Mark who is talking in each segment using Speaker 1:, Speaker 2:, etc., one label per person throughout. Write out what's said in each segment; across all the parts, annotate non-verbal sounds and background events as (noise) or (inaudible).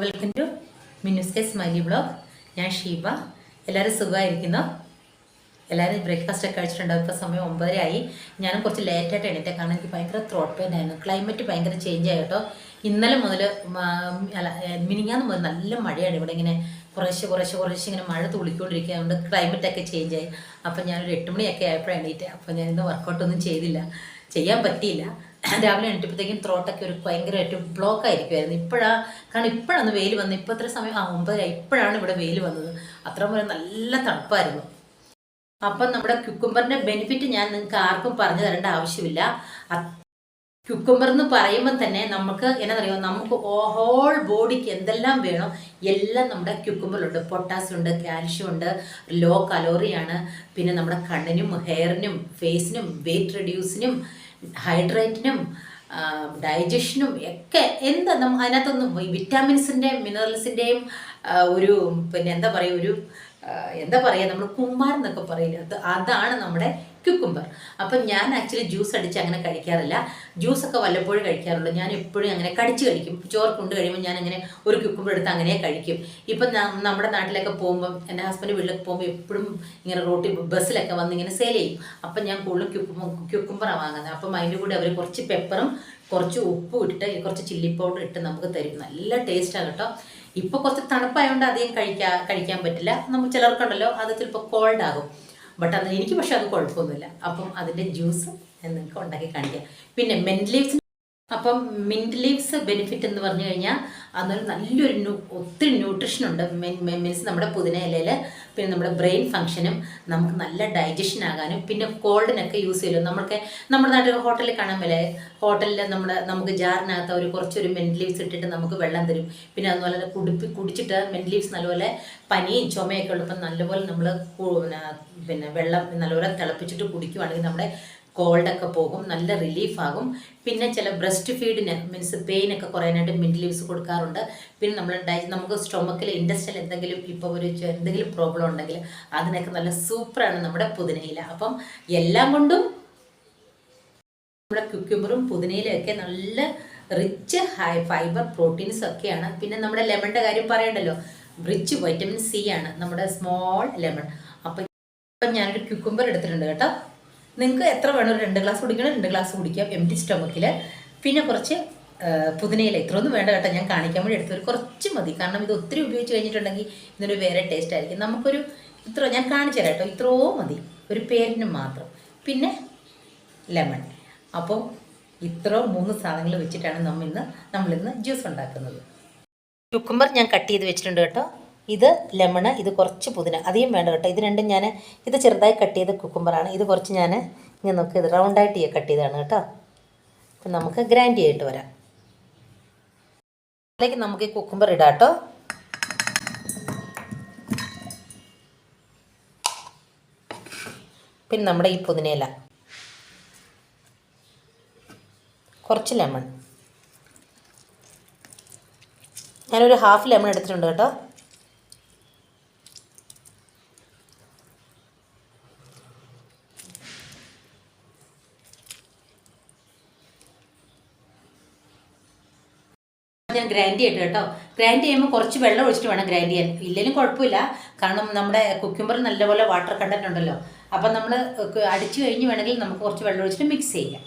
Speaker 1: Welcome to മിനുസ്കെ smiley blog ഞാൻ ഷീബ. എല്ലാവരും സുഖമായിരിക്കുന്നു. എല്ലാവരും ബ്രേക്ക്ഫാസ്റ്റ് ഒക്കെ കഴിച്ചിട്ടുണ്ടാവും ഇപ്പോൾ സമയം ഒമ്പതരയായി. ഞാനും കുറച്ച് ലേറ്റായിട്ട് എണീറ്റ. കാരണം എനിക്ക് ഭയങ്കര ത്രോട്ട് പെയിൻ ആയിരുന്നു. ക്ലൈമറ്റ് ഭയങ്കര ചേഞ്ച് ആയി കേട്ടോ. ഇന്നലെ മുതൽ അല്ല മിനിങ്ങാന്ന് മുതൽ നല്ല മഴയാണ്. ഇവിടെ ഇങ്ങനെ കുറേശ്ശെ കുറേശ്ശെ കുറേശ്ശെ ഇങ്ങനെ മഴ തുള്ളിക്കൊണ്ടിരിക്കുക അതുകൊണ്ട് ക്ലൈമറ്റ് ഒക്കെ ചേഞ്ച് ആയി. അപ്പം ഞാനൊരു എട്ട് മണിയൊക്കെ ആയപ്പോഴാണ് എണീറ്റ്. അപ്പോൾ ഞാൻ ഇന്ന് വർക്കൗട്ട് ഒന്നും ചെയ്തില്ല. ചെയ്യാൻ പറ്റിയില്ല. രാവിലെ എണീറ്റപ്പോഴത്തേക്കും ത്രോട്ടൊക്കെ ഒരു ഭയങ്കരമായിട്ട് ബ്ലോക്ക് ആയിരിക്കുമായിരുന്നു ഇപ്പോഴാണ് കാരണം ഇപ്പോഴാണ് വെയിൽ വന്നത് ഇപ്പോൾ ഇത്ര സമയം ആ ഒമ്പതര ഇപ്പോഴാണ് ഇവിടെ വെയിൽ വന്നത്. അത്ര പോലെ നല്ല തണുപ്പായിരുന്നു. അപ്പം നമ്മുടെ ക്യുക്കുംബറിന്റെ ബെനിഫിറ്റ് ഞാൻ നിങ്ങൾക്ക് ആർക്കും പറഞ്ഞു തരേണ്ട ആവശ്യമില്ല. ക്യുക്കുംബർ എന്ന് പറയുമ്പോൾ തന്നെ നമുക്ക് എന്നാ പറയുക നമുക്ക് ഹോൾ ബോഡിക്ക് എന്തെല്ലാം വേണം എല്ലാം നമ്മുടെ ക്യുക്കുംബറിലുണ്ട് പൊട്ടാസ്യം ഉണ്ട് കാൽഷ്യം ഉണ്ട് ലോ കലോറിയാണ് പിന്നെ നമ്മുടെ കണ്ണിനും ഹെയറിനും ഫേസിനും വെയിറ്റ് റെഡ്യൂസിനും ഹൈഡ്രേറ്റിനും ഡൈജഷനും ഒക്കെ എന്താ നമ്മ അതിനകത്തൊന്നും വിറ്റാമിൻസിന്റെ മിനറൽസിന്റെയും ഒരു പിന്നെ എന്താ പറയുക ഒരു എന്താ പറയുക നമ്മൾ കുമ്മാർ എന്നൊക്കെ പറയില്ല? അത് അതാണ് നമ്മുടെ ക്യുക്കുംബർ അപ്പം ഞാൻ ആക്ച്വലി ജ്യൂസ് അടിച്ച് അങ്ങനെ കഴിക്കാറില്ല. ജ്യൂസൊക്കെ വല്ലപ്പോഴും കഴിക്കാറുള്ളൂ. ഞാൻ എപ്പോഴും അങ്ങനെ കടിച്ച് കഴിക്കും. ചോറ് കൊണ്ട് കഴിയുമ്പോൾ ഞാൻ അങ്ങനെ ഒരു ക്യുക്കുംബർ എടുത്ത് അങ്ങനെ കഴിക്കും. ഇപ്പം നമ്മുടെ നാട്ടിലൊക്കെ പോകുമ്പം എന്റെ ഹസ്ബൻഡ് വീട്ടിലൊക്കെ പോകുമ്പോൾ എപ്പോഴും ഇങ്ങനെ റോട്ടിൽ ബസ്സിലൊക്കെ വന്ന് ഇങ്ങനെ സെയിൽ ചെയ്യും. അപ്പം ഞാൻ കൂടുതലും ക്യുക്കുംബർ ക്യുക്കുംബറാണ് വാങ്ങുന്നത് അപ്പം അതിന്റെ കൂടെ അവർ കുറച്ച് പെപ്പറും കുറച്ച് ഉപ്പും ഇട്ട് കുറച്ച് ചില്ലി പൗഡർ ഇട്ട് നമുക്ക് തരും. നല്ല ടേസ്റ്റാണ് കേട്ടോ. ഇപ്പോൾ കുറച്ച് തണുപ്പായതുകൊണ്ട് അധികം കഴിക്കാൻ കഴിക്കാൻ പറ്റില്ല. നമുക്ക് ചിലർക്കുണ്ടല്ലോ അത് ചിലപ്പോൾ കോൾഡ് ആകും. ബട്ട് അത് എനിക്ക് പക്ഷെ അത് കുഴപ്പമൊന്നുമില്ല. അപ്പം അതിന്റെ ജ്യൂസ് നിങ്ങൾക്ക് ഉണ്ടാക്കി കാണിക്കാം. പിന്നെ മെന്റ് ലീവ്സ് അപ്പം മിന്റ് ലീവ്സ് ബെനിഫിറ്റ് എന്ന് പറഞ്ഞു കഴിഞ്ഞാൽ അതൊരു നല്ലൊരു ഒത്തിരി ന്യൂട്രിഷൻ ഉണ്ട്. മീൻസ് നമ്മുടെ പുതിന ഇലയിൽ പിന്നെ നമ്മുടെ ബ്രെയിൻ ഫങ്ഷനും നമുക്ക് നല്ല ഡൈജഷൻ ആകാനും പിന്നെ കോൾഡിനൊക്കെ യൂസ് ചെയ്യലും. നമ്മൾക്ക് നമ്മുടെ നാട്ടിൽ ഹോട്ടലിൽ കാണാൻ പോലെ ഹോട്ടലിൽ നമ്മുടെ നമുക്ക് ജാറിനകത്ത് ഒരു കുറച്ചൊരു മെന്റ് ലീവ്സ് ഇട്ടിട്ട് നമുക്ക് വെള്ളം തരും. പിന്നെ അതുപോലെ തന്നെ കുടിപ്പി കുടിച്ചിട്ട് മെന്റ് ലീവ്സ് നല്ലപോലെ പനിയും ചുമയൊക്കെ ഉള്ളപ്പോൾ നല്ലപോലെ നമ്മൾ പിന്നെ വെള്ളം നല്ലപോലെ തിളപ്പിച്ചിട്ട് കുടിക്കുവാണെങ്കിൽ നമ്മുടെ കോൾഡൊക്കെ പോകും നല്ല റിലീഫാകും. പിന്നെ ചില ബ്രസ്റ്റ് ഫീഡിന് മീൻസ് പെയിൻ ഒക്കെ കുറയാനായിട്ട് മിന്റ് ലീവ്സ് കൊടുക്കാറുണ്ട്. പിന്നെ നമ്മൾ ഡൈ നമുക്ക് സ്റ്റൊമക്കിൽ ഇൻഡസ്ട്രിയൽ എന്തെങ്കിലും ഇപ്പോൾ ഒരു എന്തെങ്കിലും പ്രോബ്ലം ഉണ്ടെങ്കിൽ അതിനൊക്കെ നല്ല സൂപ്പറാണ് നമ്മുടെ പുതിനയില. അപ്പം എല്ലാം കൊണ്ടും നമ്മുടെ ക്യുക്യുമ്പറും പുതിനയിലൊക്കെ നല്ല റിച്ച് ഹൈ ഫൈബർ പ്രോട്ടീൻസ് ഒക്കെയാണ്. പിന്നെ നമ്മുടെ ലെമണിന്റെ കാര്യം പറയണ്ടല്ലോ. റിച്ച് വൈറ്റമിൻ സി ആണ് നമ്മുടെ സ്മോൾ ലെമൺ അപ്പം ഇപ്പം ഞാനൊരു ക്യുക്കുംബർ എടുത്തിട്ടുണ്ട് കേട്ടോ. നിങ്ങൾക്ക് എത്ര വേണം ഒരു രണ്ട് ഗ്ലാസ് കുടിക്കണം രണ്ട് ഗ്ലാസ് കുടിക്കാം എം ടി സ്റ്റൊമക്കിൽ പിന്നെ കുറച്ച് പുതിനയില. ഇത്രയൊന്നും വേണ്ട കേട്ടോ ഞാൻ കാണിക്കാൻ വേണ്ടി എടുത്തൊരു കുറച്ച് മതി. കാരണം ഇത് ഒത്തിരി ഉപയോഗിച്ച് കഴിഞ്ഞിട്ടുണ്ടെങ്കിൽ ഇതിനൊരു വേറെ ടേസ്റ്റ് ആയിരിക്കും. നമുക്കൊരു ഇത്ര ഞാൻ കാണിച്ചു തരാം കേട്ടോ. ഇത്രയോ മതി. ഒരു പേരിന് മാത്രം. പിന്നെ ലെമൺ അപ്പോൾ ഇത്ര മൂന്ന് സാധനങ്ങൾ വെച്ചിട്ടാണ് നമ്മൾ ഇന്ന് നമ്മളിന്ന് ജ്യൂസ് ഉണ്ടാക്കുന്നത്. കുക്കുംബർ ഞാൻ കട്ട് ചെയ്ത് വെച്ചിട്ടുണ്ട് കേട്ടോ. ഇത് ലെമണ് ഇത് കുറച്ച് പുതിന. അധികം വേണ്ട കേട്ടോ. ഇത് രണ്ടും ഞാൻ ഇത് ചെറുതായി കട്ട് ചെയ്ത കുക്കുംബറാണ് ഇത് കുറച്ച് ഞാൻ ഇങ്ങനെ നോക്കി ഇത് റൗണ്ടായിട്ട് കട്ട് ചെയ്തതാണ് കേട്ടോ. അപ്പം നമുക്ക് ഗ്രാൻഡി ചെയ്തിട്ട് വരാം. അതിലേക്ക് നമുക്ക് ഈ കുക്കുംബർ ഇടാം കേട്ടോ. പിന്നെ നമ്മുടെ ഈ പുതിനയില. കുറച്ച് ലെമൺ ഞാനൊരു ഹാഫ് ലെമൺ എടുത്തിട്ടുണ്ട് കേട്ടോ. ഞാൻ ഗ്രൈൻഡ് ചെയ്യട്ടെ കേട്ടോ. ഗ്രൈൻഡ് ചെയ്യുമ്പോൾ കുറച്ച് വെള്ളം ഒഴിച്ചിട്ട് വേണം ഗ്രൈൻഡ് ചെയ്യാൻ. ഇല്ലെങ്കിലും കുഴപ്പമില്ല. കാരണം നമ്മുടെ കുക്കുംബർ നല്ലപോലെ വാട്ടർ കണ്ടന്റ് ഉണ്ടല്ലോ. അപ്പം നമ്മൾ അടിച്ചു കഴിഞ്ഞ് വേണമെങ്കിൽ നമുക്ക് കുറച്ച് വെള്ളം ഒഴിച്ചിട്ട് മിക്സ് ചെയ്യാം.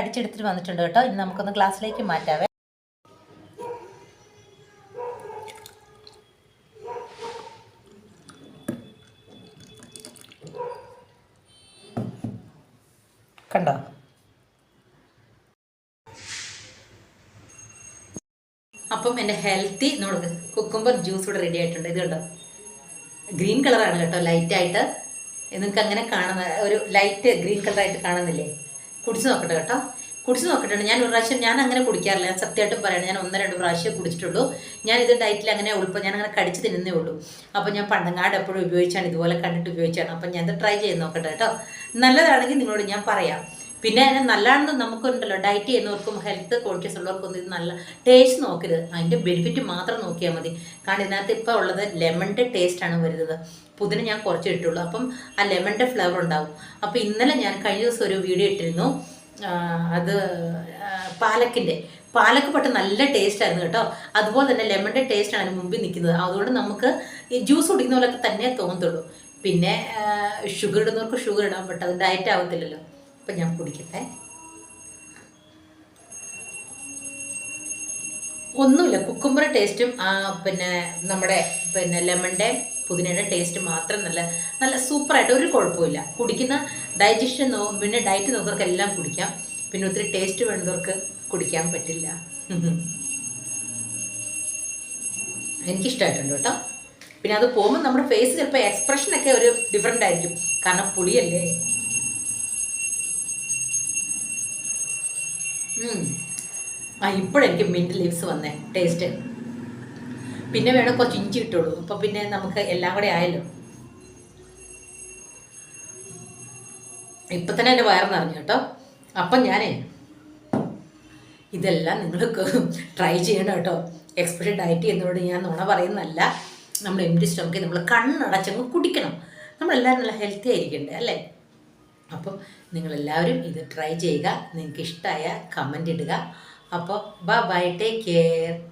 Speaker 1: അടിച്ചെടുത്തിട്ട് വന്നിട്ടുണ്ട് കേട്ടോ. ഇനി നമുക്കൊന്ന് ഗ്ലാസ്സിലേക്ക് മാറ്റാവേ. കണ്ടോ? അപ്പം എന്റെ ഹെൽത്തി നോക്ക് കുക്കുംബർ ജ്യൂസ് ഇവിടെ റെഡി ആയിട്ടുണ്ട്. ഇത് കണ്ടോ? ഗ്രീൻ കളറാണ് കേട്ടോ ലൈറ്റായിട്ട് നിങ്ങൾക്ക് അങ്ങനെ കാണുന്ന ഒരു ലൈറ്റ് ഗ്രീൻ കളറായിട്ട് കാണുന്നില്ലേ? കുടിച്ച് നോക്കട്ടെ കേട്ടോ. കുടിച്ച് നോക്കട്ടെ ഞാൻ ഒരു പ്രാവശ്യം ഞാൻ അങ്ങനെ കുടിക്കാറില്ല. ഞാൻ സത്യമായിട്ടും പറയണം ഞാൻ ഒന്ന് രണ്ട് പ്രാവശ്യം കുടിച്ചിട്ടുള്ളൂ. ഞാൻ ഇത് ഡയറ്റിൽ അങ്ങനെ ഉൾപ്പം ഞാൻ അങ്ങനെ കടിച്ച് തിന്നുന്നേ ഉള്ളൂ. അപ്പോൾ ഞാൻ പണ്ടങ്ങാട് എപ്പോഴും ഉപയോഗിച്ചാണ് ഇതുപോലെ കണ്ടിട്ട് ഉപയോഗിച്ചാണ്. അപ്പം ഞാൻ ഇത് ട്രൈ ചെയ്ത് നോക്കട്ടെ കേട്ടോ. നല്ലതാണെങ്കിൽ നിങ്ങളോട് ഞാൻ പറയാം. പിന്നെ നല്ലതാണെന്ന് നമുക്കുണ്ടല്ലോ ഡയറ്റ് ചെയ്യുന്നവർക്കും ഹെൽത്ത് കോൺഷ്യസ് ഉള്ളവർക്കൊന്നും ഇത് നല്ല ടേസ്റ്റ് നോക്കരുത്. അതിന്റെ ബെനിഫിറ്റ് മാത്രം നോക്കിയാൽ മതി. കാരണം ഇതിനകത്ത് ഇപ്പോൾ ഉള്ളത് ലെമണിന്റെ ടേസ്റ്റാണ് വരുന്നത്. പുതിന ഞാൻ കുറച്ച് ഇട്ടുള്ളൂ. അപ്പം ആ ലെമണിന്റെ ഫ്ലേവർ ഉണ്ടാവും. അപ്പോൾ ഇന്നലെ ഞാൻ കഴിഞ്ഞ ദിവസം ഒരു വീഡിയോ ഇട്ടിരുന്നു. അത് പാലക്കിന്റെ പാലക്ക് പട്ട് നല്ല ടേസ്റ്റ് ആയിരുന്നു കേട്ടോ. അതുപോലെ തന്നെ ലെമണിന്റെ ടേസ്റ്റാണ് മുമ്പിൽ നിൽക്കുന്നത്. അതുകൊണ്ട് നമുക്ക് ഈ ജ്യൂസ് കുടിക്കുന്ന പോലൊക്കെ തന്നെ തോന്നത്തുള്ളൂ. പിന്നെ ഷുഗർ ഇടുന്നവർക്ക് ഷുഗർ ഇടാൻ പറ്റും അത് ഡയറ്റ് ആവത്തില്ലല്ലോ. അപ്പം ഞാൻ കുടിക്കട്ടെ. ഒന്നുമില്ല കുക്കുമ്പറ ടേസ്റ്റും പിന്നെ നമ്മുടെ പിന്നെ ലെമണിന്റെ പുതിനയുടെ ടേസ്റ്റ് മാത്രം നല്ല നല്ല സൂപ്പറായിട്ട് ഒരു കുഴപ്പമില്ല കുടിക്കുന്ന ഡൈജഷൻ നോ പിന്നെ ഡയറ്റ് നോക്കുന്നവർക്ക് എല്ലാം കുടിക്കാം. പിന്നെ ഒത്തിരി ടേസ്റ്റ് വേണ്ടവർക്ക് കുടിക്കാൻ പറ്റില്ല. (laughs) എനിക്കിഷ്ടമായിട്ടുണ്ട് കേട്ടോ. പിന്നെ അത് പോകുമ്പോൾ നമ്മുടെ ഫേസ് ചിലപ്പോൾ എക്സ്പ്രഷനൊക്കെ ഒരു ഡിഫറെന്റ് ആയിരിക്കും. കാരണം പുളിയല്ലേ. ആ ഇപ്പോഴെനിക്ക് മിന്റ് ലീവ്സ് വന്നേ ടേസ്റ്റ് പിന്നെ വേണം കുറച്ച് ഇഞ്ചി ഇട്ടുള്ളൂ. അപ്പം പിന്നെ നമുക്ക് എല്ലാം കൂടെ ആയല്ലോ. ഇപ്പം തന്നെ എന്റെ വയറ് നിറഞ്ഞു കേട്ടോ. അപ്പം ഞാനേ ഇതെല്ലാം നിങ്ങൾക്ക് ട്രൈ ചെയ്യണം കേട്ടോ. എക്സ്പെഷ്യൽ ഡയറ്റ് എന്നോട് ഞാൻ നുണ പറയുന്നതല്ല. നമ്മൾ എം സ്റ്റോമക്ക് നമ്മൾ കണ്ണടച്ചങ്ങ് കുടിക്കണം. നമ്മളെല്ലാവരും നല്ല ഹെൽത്തി ആയിരിക്കണ്ടേ അല്ലേ? അപ്പോൾ നിങ്ങളെല്ലാവരും ഇത് ട്രൈ ചെയ്യുക. നിങ്ങൾക്ക് ഇഷ്ടമായ കമന്റ് ഇടുക. അപ്പോൾ ബൈ ബൈ ടേക്ക് കെയർ